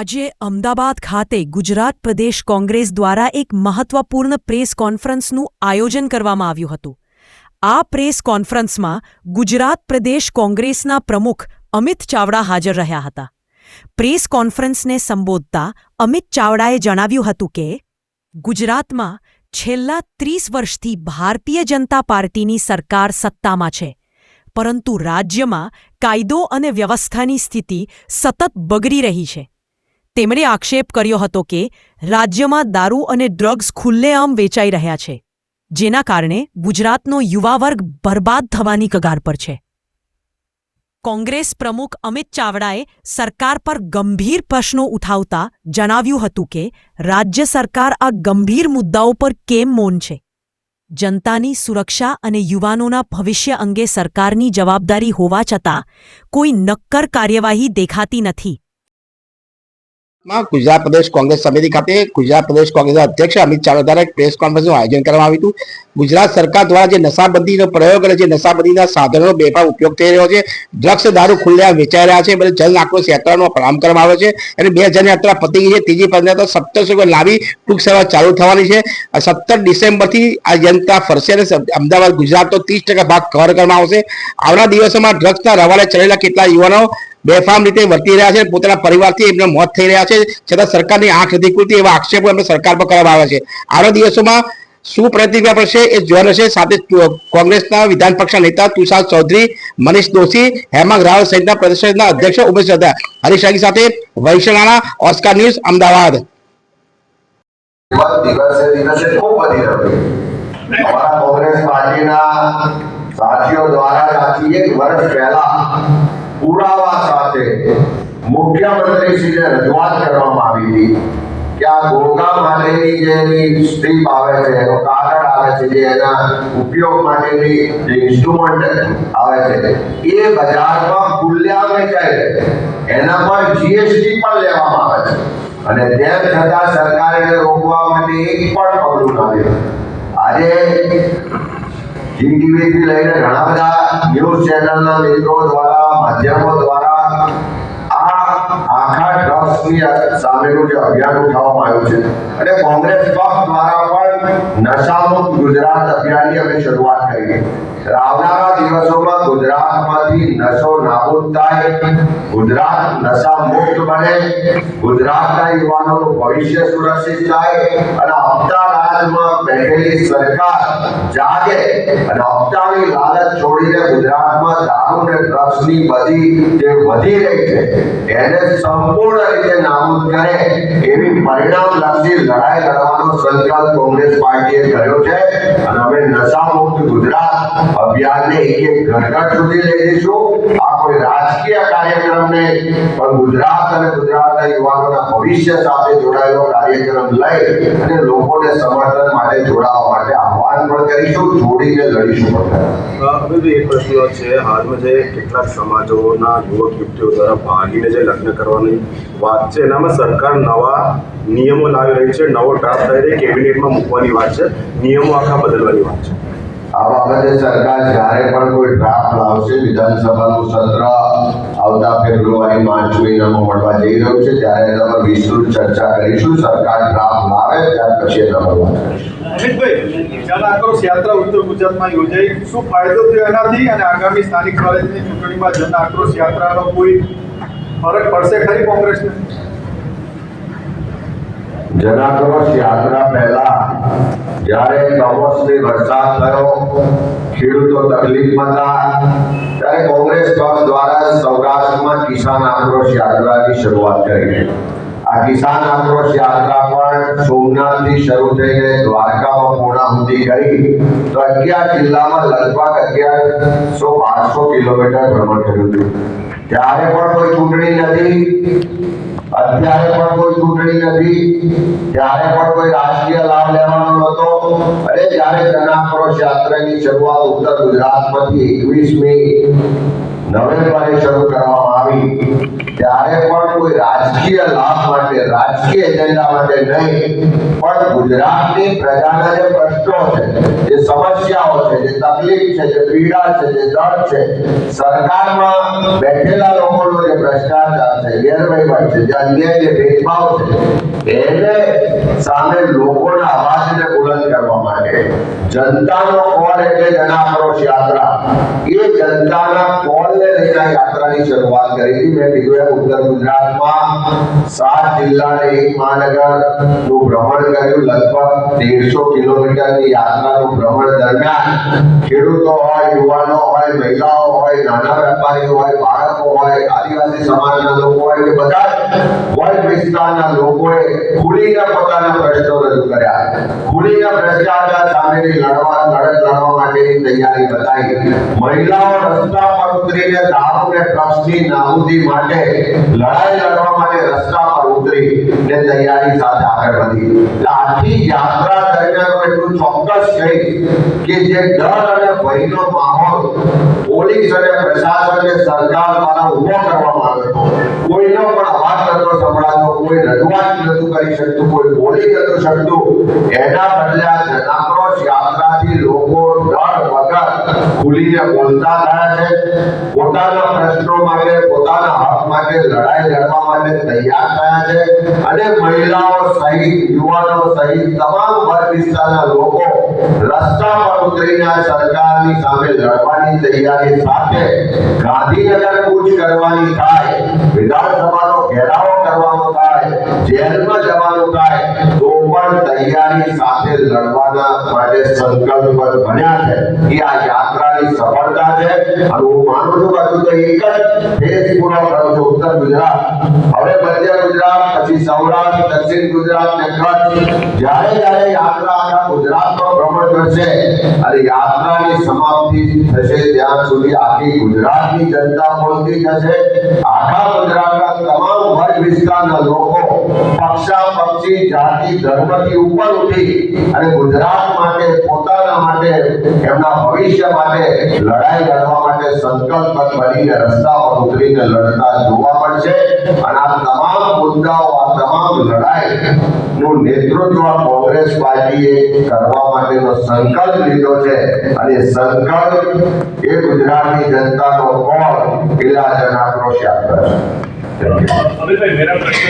આજે અમદાવાદ ખાતે ગુજરાત પ્રદેશ કોંગ્રેસ દ્વારા એક મહત્વપૂર્ણ પ્રેસ કોન્ફરન્સનું આયોજન કરવામાં આવ્યું હતું. આ પ્રેસ કોન્ફરન્સમાં ગુજરાત પ્રદેશ કોંગ્રેસના પ્રમુખ અમિત ચાવડા હાજર રહ્યા હતા. પ્રેસ કોન્ફરન્સને સંબોધતા અમિત ચાવડાએ જણાવ્યું હતું કે, ગુજરાતમાં છેલ્લા ત્રીસ વર્ષથી ભારતીય જનતા પાર્ટીની સરકાર સત્તામાં છે, પરંતુ રાજ્યમાં કાયદો અને વ્યવસ્થાની સ્થિતિ સતત બગડી રહી છે. તેમણે આક્ષેપ કર્યો હતો કે રાજ્યમાં દારૂ અને ડ્રગ્સ ખુલ્લેઆમ વેચાઈ રહ્યા છે, જેના કારણે ગુજરાતનો યુવા વર્ગ બરબાદ થવાની કગાર પર છે. કોંગ્રેસ પ્રમુખ અમિત ચાવડાએ સરકાર પર ગંભીર પ્રશ્નો ઉઠાવતા જણાવ્યું હતું કે રાજ્ય સરકાર આ ગંભીર મુદ્દાઓ પર કેમ મૌન છે? જનતાની સુરક્ષા અને યુવાનોના ભવિષ્ય અંગે સરકારની જવાબદારી હોવા છતાં કોઈ નક્કર કાર્યવાહી દેખાતી નથી. માં ગુજરાત પ્રદેશ કોંગ્રેસ સમિતિ ખાતે ગુજરાત પ્રદેશ કોંગ્રેસના અધ્યક્ષ અમિત ચાવડા દ્વારા એક પ્રેસ કોન્ફરન્સનું આયોજન કરવામાં આવ્યું હતું. ગુજરાત સરકાર દ્વારા જે નશાબંધીનો પ્રયોગ અને જે નશાબંધીના સાધનોનો બેફામ ઉપયોગ થઈ રહ્યો છે, ડ્રગ્સ દારૂ ખુલ્લેઆમ વેચાઈ રહ્યા છે બધે જન આક્રોશ યાત્રાનો પ્રારંભ કરવામાં આવ્યો છે અને બે હજાર યાત્રા પતી ગઈ છે. ત્રીજી પંદર તો સત્તરસો કોઈ લાવી ટૂંક સેવા ચાલુ થવાની છે. સત્તર ડિસેમ્બરથી આ યાત્રા ફરશે અને અમદાવાદ ગુજરાતનો ત્રીસ ટકા ભાગ કવર કરવામાં આવશે. આવનાર દિવસોમાં ડ્રગ્સના રવાડે ચડેલા કેટલા યુવાનો બેફામ રીતે વર્તી રહ્યા છે. પોતાના પરિવારથી એમને મોત થઈ રહ્યા છે. છતાં સરકારની આંખ નથી ખુલતી એવા આક્ષેપો એમને સરકાર પર કરવામાં આવે છે. આવા દિવસોમાં શું પ્રતિક્રિયા પડશે એ જોવાનું છે સાથે કોંગ્રેસના વિધાન પક્ષના નેતા તુષાર ચૌધરી, મનીષ દોશી, હેમાંગ રાવલ સહિતના પ્રદેશના અધ્યક્ષ ઉમેશ હતા. હરીશ સાથે વૈશ્વનાણા ઓસ્કાર ન્યૂઝ, અમદાવાદ. કોંગ્રેસ પાર્ટીના સાથીઓ દ્વારા એક વર્ષ પહેલા પુરાવા સાથે મુખ્યમંત્રીશ્રીને રજૂઆત કરવામાં આવી હતી કે આ ગોગા માટેની જે એની સ્ટ્રીપ આવે છે, એનો કાગળ આવે છે, જે એના ઉપયોગ માટેની જે ઇન્સ્ટ્રુમેન્ટ આવે છે, એ બજારમાં ખુલ્લેઆમ વેચાય છે. એના પર જીએસટી પણ લેવામાં આવે છે. અને તેમ છતાં સરકારે એને રોકવા માટે એક પણ પગલું ના લીધું આજે જીટીવી થી લઈને ઘણા બધા ન્યૂઝ ચેનલના મિત્રો દ્વારા માધ્યમો દ્વારા ભવિષ્ય સુરક્ષિત થાય અને રાજમાં બેઠેલી સરકાર જાગે અને હપ્તાની લાલચ છોડીને ગુજરાતમાં દારૂ અને ડ્રગ્સની બધી જે વધી રહી છે, એને સંપૂર્ણ રીતે નાબૂદ કરે પરિણામલક્ષી ભવિષ્ય સાથે જોડાયેલો કાર્યક્રમ લઈ અને લોકોને સમર્થન માટે જોડાવા માટે આહવાન પણ કરીશું, જોડીને લડીશું પણ. એક છે. હાલમાં કેટલાક સમાજોના યુવક યુવતીઓ દ્વારા ભાગીને જે લગ્ન કરવાની વાત છે, એનામાં સરકાર નવા નિયમો લાવી રહી છે નવો ડ્રાફ્ટ થઈ રહી કેબિનેટમાં મૂકવાની વાત છે નિયમો આખા બદલવાની વાત છે. આ બાબતે સરકાર જ્યારે પણ કોઈ ડ્રાફ્ટ લાવશે વિધાનસભાનું સત્ર આવતા ફેબ્રુઆરી માર્ચ મહિનામાં મળવા જઈ રહ્યું છે ત્યારે એના પર વિસ્તૃત ચર્ચા કરીશું. સરકાર ડ્રાફ્ટ લાવે ત્યાર પછી એના પર વાત કરીશું. અમિતભાઈ જન આક્રોશ યાત્રા ઉત્તર ગુજરાતમાં યોજાઈ. શું ફાયદો થયો એનાથી? અને આગામી સ્થાનિક સ્વરાજની ચૂંટણીમાં જન આક્રોશ યાત્રાનો કોઈ ફરક પડશે ખરી કોંગ્રેસને? જનાક્રોશ યાત્રા પહેલા જ્યારે કમોસમી વરસાદ થયો, ખેડૂતો તકલીફમાં હતા, ત્યારે કોંગ્રેસ પક્ષ દ્વારા સૌરાષ્ટ્રમાં કિસાન આક્રોશ યાત્રાની શરૂઆત કરી. આ કિસાન આક્રોશ યાત્રા પણ સોમનાથથી શરૂ થઈને દ્વારકામાં પૂર્ણાહુતિ કરી. તો અગિયાર જિલ્લામાં લગભગ અગિયારસો બારસો કિલોમીટર ભ્રમણ કર્યું હતું. ત્યારે પણ કોઈ ચૂંટણી નથી. અત્યારે પણ કોઈ ચૂંટણી નથી. ત્યારે પણ કોઈ રાજકીય લાભ લેવાનો નહોતો. અને જ્યારે જનાક્રોશ યાત્રાની શરૂઆત ઉત્તર ગુજરાતમાંથી એકવીસમી નવેમ્બરે શરૂ કરવામાં આવી, ત્યારે પણ કોઈ રાજકીય લાભ માટે રાજકીય એજન્ડા માટે નહીં, પણ ગુજરાતની પ્રજાના જે પ્રશ્નો છે, જે સમસ્યાઓ છે, જે તકલીફ છે, જે પીડા છે, જે દર્દ છે, સરકારમાં બેઠેલા લોકોનો જે જે ભ્રષ્ટાચાર છે, ગેરવહીવટ છે, જે અન્યાય, જે ભેદભાવ છે, એને સામે લોકોના અવાજને બુલંદ કરવા માટે જનતાનો કોલ એટલે જન આક્રોશ યાત્રા. એ જનતાના કોલને લઈને આ યાત્રાની શરૂઆત કરી હતી. મેં કીધું એમ, ઉત્તર ગુજરાતમાં સાત જિલ્લાને એક મહાનગર ભ્રમણ કર્યું. લગભગ તેરસો કિલોમીટરની યાત્રાનું ભ્રમણ દરમિયાન ખેડૂતો હોય, યુવાનો હોય, મહિલાઓ હોય, નાના વેપારીઓ હોય, બાળકો હોય, આદિવાસી સમાજના લોકો હોય કે બધા વર્ગ વિસ્તારના લોકોએ ખુલીને પોતાના પ્રશ્નો રજૂ કર્યા. ખુલીને ભ્રષ્ટાચાર સામેની લડવા, લડત લડવા માટેની તૈયારી બતાવી. મહિલાઓ રસ્તા પર ઉતરીને દારૂ ને ડ્રગ્સની નાબૂદી માટે લડાઈ લડવા માટે રસ્તા પર ઉતરી ને તૈયારી સાથે આગળ વધી. આખી યાત્રા દરમિયાન એટલું ચોક્કસ કહીશ કે જે ડર અને ભયનો માહોલ પોલીસ અને પ્રશાસન અને સરકાર દ્વારા ઊભો કરવામાં આવ્યો હતો, કોઈનો પણ અવાજ નતો સંભળાતો, કોઈ રજૂઆત નતું કરી શકતું, કોઈ બોલી નતું શકતું. એના બદલે આ જનાક્રોશ યાત્રાથી લોકો ખુલીને બોલતા થયા છે પોતાના પ્રશ્નો માટે, પોતાના હક માટે, લડાઈ લડવા માટે તૈયાર થયા છે. અને મહિલાઓ સહિત, યુવાનો સહિત તમામ વર્ગ વિસ્તારના લોકો રસ્તા પર ઉતરીને સરકારની સામે લડવાની તૈયારી સાથે ગાંધીનગર કૂચ કરવાની થાય, વિધાનસભાનો ઘેરાવો કરવાનો થાય, જેલમાં જવાનું થાય, તો પણ તૈયારી સાથે લડવાના માટે સંકલ્પ બન્યા છે. એ આ યાત્રાની સફળતા છે. અને હું માનું છું કે તો એક જ ફેઝ પૂરો થયો છે ઉત્તર ગુજરાત. હવે મધ્ય ગુજરાત, પછી સૌરાષ્ટ્ર, દક્ષિણ ગુજરાત ને કચ્છ જ્યારે જ્યારે યાત્રા આખા ગુજરાતમાં ભ્રમણ કરશે અને યાત્રાની સમાપ્તિ થશે, ત્યાં સુધી આખી ગુજરાતની જનતા બોલતી થશે આખા ગુજરાતના તમામ વર્ગ વિસ્તારના લોકો પક્ષા પક્ષી જાતિ, ધર્મથી ઉપર ઉઠી અને ગુજરાત માટે, પોતાના માટે, એમના ભવિષ્ય માટે લડાઈ લડવા માટે સંકલ્પ બનીને રસ્તા પર ઉતરીને લડતા જોવા પડશે અને આ તમામ મુદ્દાઓ, આ તમામ લડાઈ નું નેતૃત્વ કોંગ્રેસ પાર્ટીએ કરવા માટેનો સંકલ્પ લીધો છે. અને સંકલ્પ એ ગુજરાતની જનતાનો કોણ? ઇલાજ અને યાદ યાત્રા છે